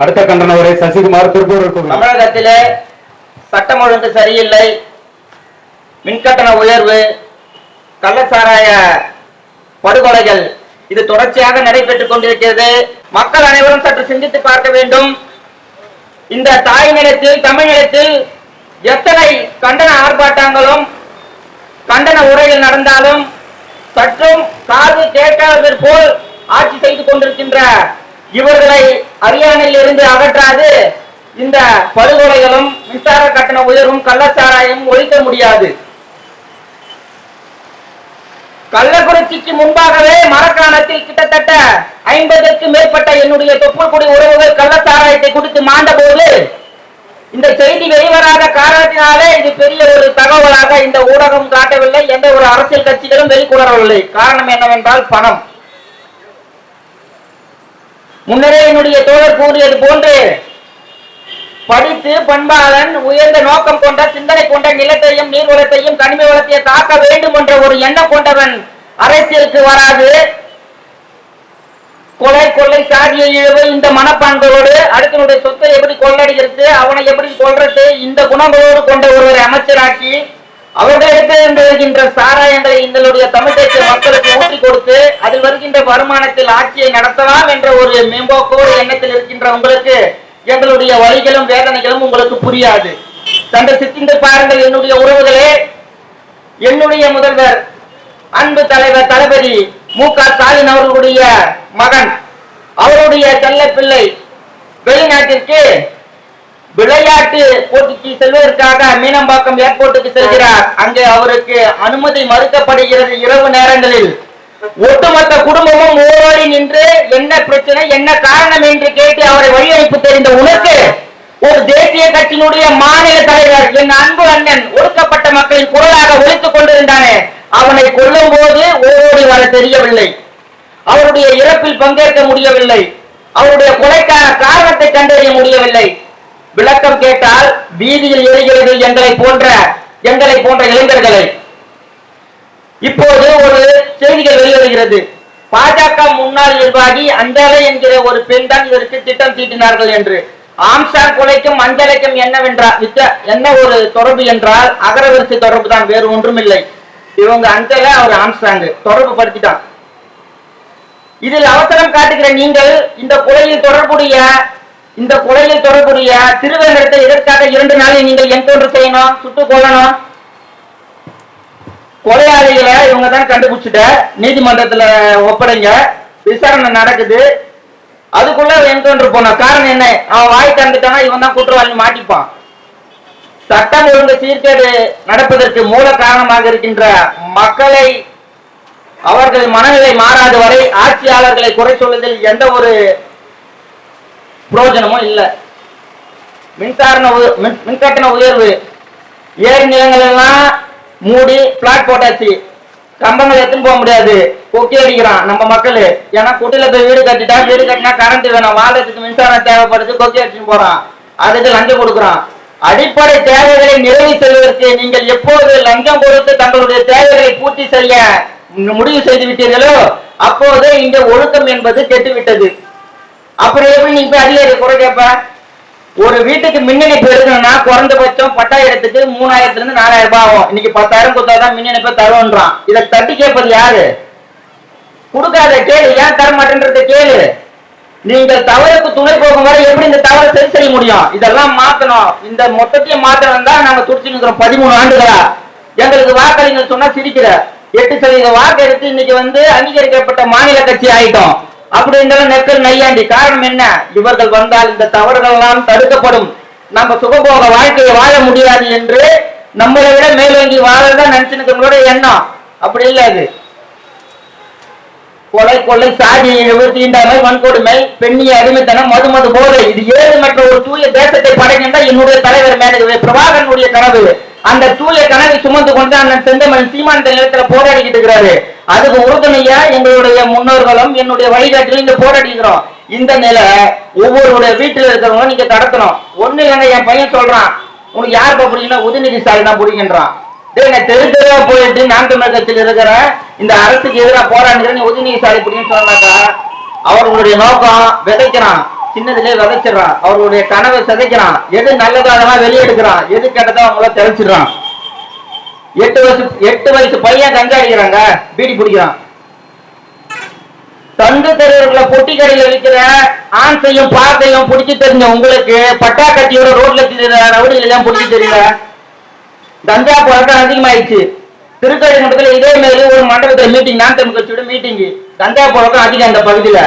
அடுத்த கண்டன உரை சசிகுமார் திருப்பூர் தமிழகத்திலே சட்டம் ஒழுங்கு சரியில்லை மின்கட்டண உயர்வு கள்ளச்சாராய படுகொலைகள் இது தொடர்ச்சியாக நடைபெற்றுக் கொண்டிருக்கிறது. மக்கள் அனைவரும் சற்று சிந்தித்து பார்க்க வேண்டும். இந்த தாய் நிலத்தில் தமிழ் எத்தனை கண்டன ஆர்ப்பாட்டங்களும் கண்டன உரைகள் நடந்தாலும் சற்றும் காது கேட்காதது போல் ஆட்சி செய்து கொண்டிருக்கின்ற இவர்களை அரியானையில் இருந்து அகற்றாது. இந்த படுகொலைகளும் மின்சார கட்டண உயர்வும் கள்ளச்சாராயமும் ஒழிக்க முடியாது. கள்ளக்குறிச்சிக்கு முன்பாகவே மரக்காணத்தில் கிட்டத்தட்ட ஐம்பதுக்கு மேற்பட்ட என்னுடைய தொப்புள்குடி உறவுகள் கள்ளச்சாராயத்தை குடித்து மாண்ட போது இந்த செய்தி வெளிவராத காரணத்தினாலே இது பெரிய ஒரு தகவலாக இந்த ஊடகம் காட்டவில்லை. எந்த ஒரு அரசியல் கட்சிகளும் வெளிக்கொணரவில்லை. காரணம் என்னவென்றால் பணம். முன்னரே என்னுடைய தோழர் கூறியது போன்று படித்து பண்பாளன் உயர்ந்த நோக்கம் கொண்ட சிந்தனை கொண்ட நிலத்தையும் நீர் வளத்தையும் கனிம வளத்தையும் தாக்க வேண்டும் என்ற ஒரு எண்ணம் கொண்டவன் அரசியலுக்கு வராது. கொலை கொள்ளை சாதிய இழவு இந்த மனப்பான்களோடு அடுத்தனுடைய சொத்தை எப்படி கொள்ளடிக்கிறது அவனை எப்படி கொள்றது இந்த குணங்களோடு கொண்ட ஒருவரை அமைச்சராக்கி அவர்களிடத்தில் வருகின்ற சாராயங்களை எங்களுடைய தமிழ் தேசிய மக்களுக்கு ஊற்றி கொடுத்து அதில் வருகின்ற வருமானத்தில் ஆட்சியை நடத்தலாம் என்ற ஒரு மேம்போக்கோடு எண்ணத்தில் இருக்கின்ற உங்களுக்கு எங்களுடைய வழிகளும் வேதனைகளும் உங்களுக்கு புரியாது. சண்டை சித்திந்து பாருங்கள் என்னுடைய உறவுகளே. என்னுடைய முதல்வர் அன்பு தலைவர் தளபதி மு க ஸ்டாலின் அவர்களுடைய மகன் அவருடைய செல்ல பிள்ளை வெளிநாட்டிற்கு விளையாட்டு போட்டிக்கு செல்வதற்காக மீனம்பாக்கம் ஏர்போர்ட்டுக்கு செல்கிறார். அங்கே அவருக்கு அனுமதி மறுக்கப்படுகிறது இரவு நேரங்களில். ஒட்டுமொத்த குடும்பமும் ஓடி நின்று என்ன பிரச்சனை என்ன காரணம் என்று கேட்டு அவரை வழியமைப்பு தெரிந்த உனக்கு ஒரு தேசிய கட்சியினுடைய மாநில தலைவர் என் அன்பு அண்ணன் ஒடுக்கப்பட்ட மக்களின் குரலாக ஒழித்துக் கொண்டிருந்தானே அவனை கொல்லும் போது ஓடி வர தெரியவில்லை. அவருடைய இறப்பில் பங்கேற்க முடியவில்லை. அவருடைய கொலைக்கான காரணத்தை கண்டறிய முடியவில்லை. விளக்கம் கேட்டால் வீதியில் எரிகிறது எங்களை போன்ற எங்களை போன்ற இளைஞர்களை. இப்போது ஒரு செய்திகள் வெளிவருகிறது. பாஜக முன்னாள் நிர்வாகி அஞ்சலை என்கிற ஒரு பெண் தான் இதற்கு திட்டம் தீட்டினார்கள் என்று. ஆம்சார் கொலைக்கும் அஞ்சலைக்கும் என்னவென்றால் வித்த- என்ன ஒரு தொடர்பு என்றால் அகரவரிசை தொடர்பு தான் வேறு ஒன்றுமில்லை. இவங்க அஞ்சலை அவர் ஆம்சாங் தொடர்பு படுத்திட்டான். இதில் அவசரம் காட்டுகிற நீங்கள் இந்த கொலையில் தொடர்புடைய இந்த கொலையில் தொடர்புடைய திருவேங்கடத்தை இதற்காக இரண்டு நாளில் நீங்கள் என்கவுண்டர் செய்யணும்? சுட்டு கொள்ளணும் கொலையாளிகளை இவங்க தான் கண்டுபிடிச்சிட்ட. நீதிமன்றத்துல ஒப்படைங்க. விசாரணை நடக்குது. அதுக்குள்ள என்கவுண்டர் போனோம் காரணம் என்ன? அவன் வாய் தந்துட்டானா இவன் தான் குற்றவாளி மாட்டிப்பான். சட்டம் ஒழுங்கு சீர்கேடு நடப்பதற்கு மூல காரணமாக இருக்கின்ற மக்களை அவர்கள் மனநிலை மாறாத வரை ஆட்சியாளர்களை குறை சொல்வதில் எந்த ஒரு பிரயோஜனமும் இல்லை. மின்சாரண மின்- மின்கட்டண உயர்வு. ஏரி நிலங்கள் எல்லாம் மூடி பிளாட் போட்டாச்சு. கம்பங்கள் எடுத்துன்னு போக முடியாது. கொக்கி அடிக்கிறான் நம்ம மக்கள். ஏன்னா குட்டில போய் வீடு கட்டிட்டா வீடு கட்டினா கரண்ட் வேணும். வாழ்றதுக்கு மின்சாரம் தேவைப்படுது கொக்கி அடிச்சுன்னு போறான். அதுக்கு லஞ்சம் கொடுக்குறான். அடிப்படை தேவைகளை நிறைவு செய்வதற்கு நீங்கள் எப்போது லஞ்சம் கொடுத்து தங்களுடைய தேவைகளை பூர்த்தி செய்ய முடிவு செய்து விட்டீர்களோ அப்போது இங்க ஒழுக்கம் என்பது கெட்டுவிட்டது. அப்புறம் எப்படி நீங்க போய் குறை கேட்ப ஒரு வீட்டுக்கு மின் இணைப்பு எடுக்கணும்னா குறைந்தபட்சம் பட்டாயிரத்துக்கு மூணாயிரத்துல இருந்து நாலாயிரம் ரூபாய் ஆகும். இன்னைக்கு பத்தாயிரம் கொடுத்தாதான் மின் இணைப்பை இதை தட்டி கேட்பது யாரு? கொடுக்காத கேளு. ஏன் தர மாட்டேன்றத கேளு. நீங்கள் தவறுக்கு துணை போகும் வரை எப்படி இந்த தவறை சரி செய்ய முடியும்? இதெல்லாம் மாத்தணும். இந்த மொத்தத்தையும் மாத்தணும் தான் நாங்க துடிச்சு நிக்கிறோம் பதிமூணு ஆண்டுகளா. எங்களுக்கு வாக்களிங்க சொன்னா சிரிக்கிற. எட்டு சதவீத வாக்கு எடுத்து இன்னைக்கு வந்து அங்கீகரிக்கப்பட்ட மாநில கட்சி ஆயிட்டோம். அப்படி இருந்தாலும் நெக்கல் நையாண்டி. காரணம் என்ன? இவர்கள் வந்தால் இந்த தவறுகள் எல்லாம் தடுக்கப்படும். நம்ம சுகபோக வாழ்க்கையை வாழ முடியாது என்று நம்மளை விட மேலோங்கி வாழதான் நினைச்சுக்கிறவங்களோட எண்ணம். அப்படி இல்லை அது. கொலை கொள்ளை சாதி இழிவு தீண்டாமை வன்கொடுமை பெண்ணிய அடிமைத்தனம் மது மது போதை. இது ஏழு மற்ற ஒரு தூய தேசத்தை படைக்கின்ற என்னுடைய தலைவர் மேனகவே பிரபாகரனுடைய கனவு. அந்த தூய கனவை சுமந்து கொண்டு அண்ணன் செந்தமன் சீமான் நிலத்துல போராடிக்கிட்டு இருக்கிறாரு. அதுக்கு உறுதுணையா எங்களுடைய முன்னோர்களும் என்னுடைய வழிகாட்டிலும் இங்க போராடிக்கிறோம். இந்த நிலை ஒவ்வொருடைய வீட்டுல இருக்கிறவங்க நீங்க கடத்தணும் ஒண்ணு இல்லைங்க என் பையன் சொல்றான். உனக்கு யார் பிடிக்குன்னா உதயநிதி ஸ்டாலின் தான் பிடிக்கின்றான் டேய் நான் தெரு தெருவா போயிட்டு நான் தமிழர் இருக்கிற இந்த அரசுக்கு எதிராக போராடுகிறேன் நீ உதயநிதி ஸ்டாலின் பிடிக்குன்னு சொன்னாக்கா அவர்களுடைய நோக்கம் விதைக்கிறான். சின்னதிலே விதைச்சிடறான். அவர்களுடைய கனவை சிதைக்கிறான். எது நல்லதோ அதெல்லாம் வெளியெடுக்கிறான். எது கெட்டதோ அவங்கள தெளிச்சிடுறான். எட்டு வயசு எட்டு வயசு பையன் கஞ்சா அடிக்கிறாங்க பீடி பிடிக்கிறான். தந்து தெருவர்களை பொட்டி கடையில் விற்கிற ஆண்சையும் பாத்தையும் பிடிச்சி தெரிஞ்ச உங்களுக்கு பட்டா கட்டியோட ரோட்ல தெரியுற ரவுடியில எல்லாம் பிடிச்சி தெரியல? கஞ்சா பழக்கம் அதிகமாயிடுச்சு. திருக்கடை மண்டலத்தில் இதே மாதிரி ஒரு மண்டலத்தில் மீட்டிங் நான் தமிழ் கட்சியோட மீட்டிங் கஞ்சா பழக்கம் அதிகம் அந்த பகுதியில்.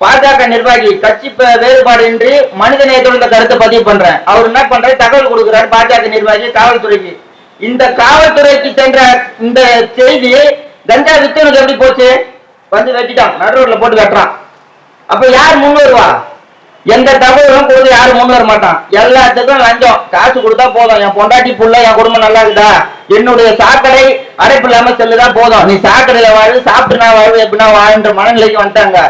பாஜக நிர்வாகி கட்சி வேறுபாடு இன்றி மனித நேயத்தோட கருத்தை பதிவு பண்றேன். அவர் என்ன பண்றாரு? தகவல் கொடுக்கிறார் பாஜக நிர்வாகி காவல்துறைக்கு. இந்த காவல்துறைக்கு சென்ற இந்த செய்தி கஞ்சா வித்தனுக்கு எப்படி போச்சு? வந்து வெட்டிட்டான். நடுரோட்ல போட்டு வெட்டுறான். அப்ப யார் முன் வருவா? எந்த தகவலும் கொடுத்து யாரும் முன் வர மாட்டான். எல்லாத்துக்கும் லஞ்சம். காசு கொடுத்தா போதும். என் பொண்டாட்டி புள்ள என் குடும்பம் நல்லா இருக்குதா? என்னுடைய சாக்கடை அடைப்பு இல்லாம செல்லுதான் போதும். நீ சாக்கடையில வாழ் சாப்பிட்டு நான் வாழ்வு எப்படின்னா வாழ்ன்ற மனநிலைக்கு வந்துட்டாங்க.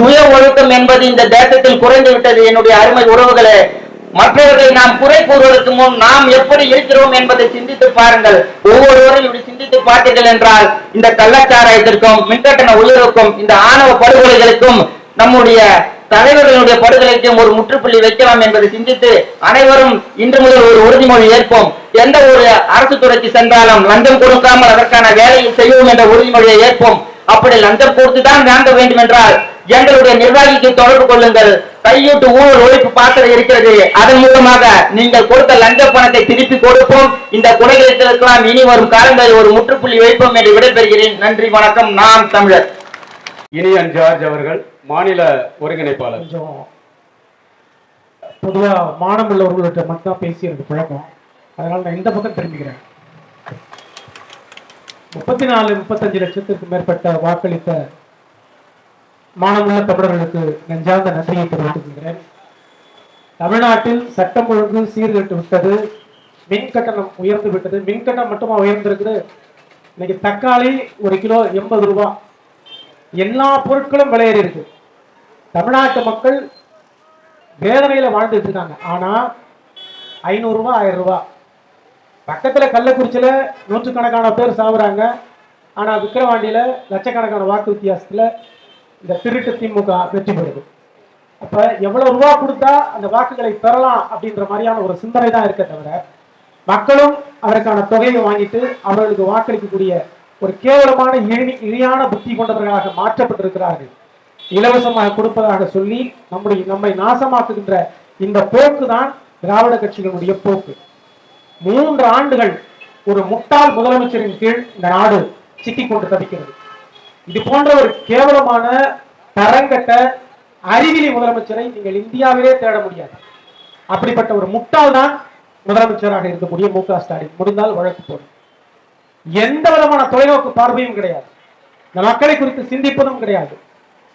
சுய ஒழுக்கம் என்பது இந்த தேசத்தில் குறைந்து விட்டது. என்னுடைய அருமை உறவுகளே மற்றவர்களை நாம் குறை கூறுவதற்கு முன் நாம் எப்படி இருக்கிறோம் என்பதை சிந்தித்து பாருங்கள். ஒவ்வொருவரும் இப்படி சிந்தித்து பார்த்தீர்கள் என்றால் இந்த கள்ளச்சாராயத்திற்கும் மின்கட்டண உயர்வுக்கும் இந்த ஆணவ படுகொலைகளுக்கும் நம்முடைய தலைவர்களுடைய படுகொலைக்கும் ஒரு முற்றுப்புள்ளி வைக்கலாம் என்பதை சிந்தித்து அனைவரும் இன்று முதல் ஒரு உறுதிமொழி ஏற்போம். எந்த ஒரு அரசு துறைக்கு சென்றாலும் லஞ்சம் கொடுக்காமல் அதற்கான வேலையை செய்வோம் என்ற உறுதிமொழியை ஏற்போம். அப்படி லஞ்சம் கொடுத்து தான் வாங்க வேண்டும் என்றால் எங்களுடைய நிர்வாகிக்கு தொடர்பு கொள்ளுங்கள். கையூட்டு ஊழல் ஒழிப்பு பாத்திரம் இருக்கிறது. அதன் மூலமாக நீங்கள் கொடுத்த லஞ்ச பணத்தை திருப்பி கொடுப்போம். இந்த குறைகளுக்கெல்லாம் இனி வரும் காலங்களில் ஒரு முற்றுப்புள்ளி வைப்போம் என்று விடைபெறுகிறேன். நன்றி வணக்கம். நான் தமிழர். இனியன் ஜார்ஜ் அவர்கள் மாநில ஒருங்கிணைப்பாளர். கொஞ்சம் பொதுவா மானம் உள்ளவர்கள்ட்ட மட்டும் தான் பேசி எனக்கு பழக்கம். அதனால நான் இந்த பக்கம் திரும்பிக்கிறேன். முப்பத்தி நாலு முப்பத்தஞ்சு லட்சத்திற்கு மேற்பட்ட வாக்களித்த மானமுள்ள தமிழர்களுக்கு நெஞ்சார்ந்த நன்றியை தெரிவித்துக் கொள்கிறேன். தமிழ்நாட்டில் சட்டம் ஒழுங்கு சீர்கெட்டு விட்டது. மின் கட்டணம் உயர்ந்து விட்டது. மின் கட்டணம் மட்டுமா உயர்ந்திருக்குது? இன்னைக்கு தக்காளி ஒரு கிலோ எண்பது ரூபா. எல்லா பொருட்களும் விலையேறி இருக்கு. தமிழ்நாட்டு மக்கள் வேதனையில வாழ்ந்துட்டு இருக்காங்க. ஆனா ஐநூறுரூவா ஆயிரம் ரூபா. பக்கத்துல கள்ளக்குறிச்சியில நூற்றுக்கணக்கான பேர் சாகுறாங்க ஆனா விக்கிரவாண்டியில லட்சக்கணக்கான வாக்கு வித்தியாசத்துல இந்த திருட்டு திமுக வெற்றி பெறுது. அப்ப எவ்வளவு ரூபா கொடுத்தா அந்த வாக்குகளை பெறலாம் அப்படின்ற மாதிரியான ஒரு சிந்தனை தான் இருக்க தவிர மக்களும் அதற்கான தொகையை வாங்கிட்டு அவர்களுக்கு வாக்களிக்கக்கூடிய ஒரு கேவலமான இழி இழியான புத்தி கொண்டவர்களாக மாற்றப்பட்டிருக்கிறார்கள். இலவசமாக கொடுப்பதாக சொல்லி நம்முடைய நம்மை நாசமாக்குகின்ற இந்த போக்கு தான் திராவிட கட்சிகளுடைய போக்கு. மூன்று ஆண்டுகள் ஒரு முட்டாள் முதலமைச்சரின் கீழ் இந்த நாடு சிக்கிக் கொண்டு தவிக்கிறது. இது போன்ற ஒரு கேவலமான தரங்கட்ட அறிவிலி முதலமைச்சரை நீங்கள் இந்தியாவிலே தேட முடியாது. அப்படிப்பட்ட ஒரு முட்டாள் தான் முதலமைச்சராக இருக்கக்கூடிய மு க ஸ்டாலின். முடிந்தால் வழக்கு போடும் எந்த விதமான தொலைநோக்கு பார்வையும் கிடையாது. இந்த மக்களை குறித்து சிந்திப்பதும் கிடையாது.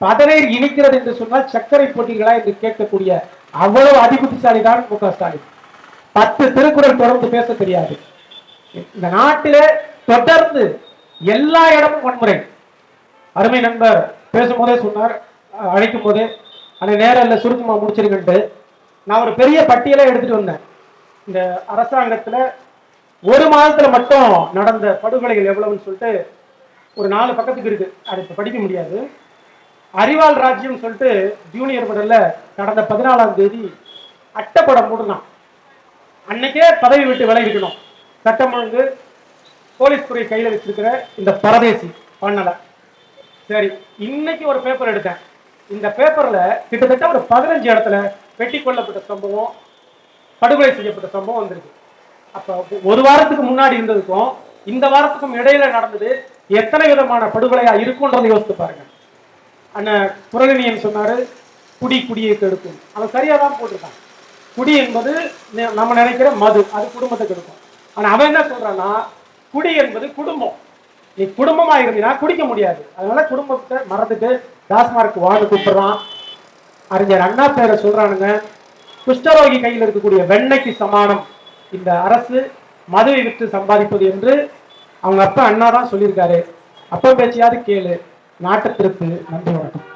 பதநீர் இனிக்கிறது என்று சொன்னால் சர்க்கரை போட்டிகளா என்று கேட்கக்கூடிய அவ்வளவு அதிபுத்திசாலி தான் மு க ஸ்டாலின். பத்து திருக்குறள் தொடர்ந்து பேச தெரியாது. இந்த நாட்டிலே தொடர்ந்து எல்லா இடமும் வன்முறை. அருமை நண்பர் பேசும்போதே சொன்னார் அழைக்கும் போதே அன்னை நேரம் இல்லை சுருக்கமாக முடிச்சிருக்கன்ட்டு நான் ஒரு பெரிய பட்டியலை எடுத்துகிட்டு வந்தேன். இந்த அரசாங்கத்தில் ஒரு மாதத்தில் மட்டும் நடந்த படுகொலைகள் எவ்வளவுன்னு சொல்லிட்டு ஒரு நாலு பக்கத்துக்கு இருக்கு. அதை படிக்க முடியாது. அறிவால் ராஜ்யம் சொல்லிட்டு ஜூனியர் படல்ல கடந்த பதினாலாம் தேதி அட்டப்படம் மூடலாம் அன்னைக்கே பதவி விட்டு விலகிக்கணும் சட்டம் ஒழுங்கு போலீஸ் துறை கையில் வச்சிருக்கிற இந்த பரதேசி பண்ணலை சரி இன்னைக்கு ஒரு பேப்பர் எடுத்தேன். இந்த பேப்பர்ல கிட்டத்தட்ட ஒரு பதினஞ்சு இடத்துல வெட்டி கொல்லப்பட்ட சம்பவம் படுகொலை செய்யப்பட்ட சம்பவம் வந்திருக்கு. அப்ப ஒரு வாரத்துக்கு முன்னாடி இருந்ததுக்கும் இந்த வாரத்துக்கும் இடையில நடந்தது எத்தனை விதமான படுகொலையா இருக்கும்ன்றதை யோசித்து பாருங்க. அண்ணன் புரளினியன் சொன்னாரு குடி குடியை கெடுக்கும். அவன் சரியா தான் போட்டிருக்கான். குடி என்பது நம்ம நினைக்கிற மது அது குடும்பத்தை கெடுக்கும். ஆனா அவன் என்ன சொல்றான்னா குடி என்பது குடும்பம். நீ குடும்பமா இருந்தீனா குடிக்க முடியாது. அதனால குடும்பத்தை மறந்துட்டு டாஸ்மார்க் வாழ்ந்து கூப்பிடுறான். அறிஞர் அண்ணா பேரை சொல்றானுங்க. குஷ்டரோகி கையில் இருக்கக்கூடிய வெண்ணைக்கு சமானம். இந்த அரசு மதுவை விற்று சம்பாதிப்பது என்று அவங்க அப்பா அண்ணா தான் சொல்லியிருக்காரு. அப்பா பேச்சியாவது கேளு. நாட்டத்திற்கு திருப்பு. நன்றி வணக்கம்.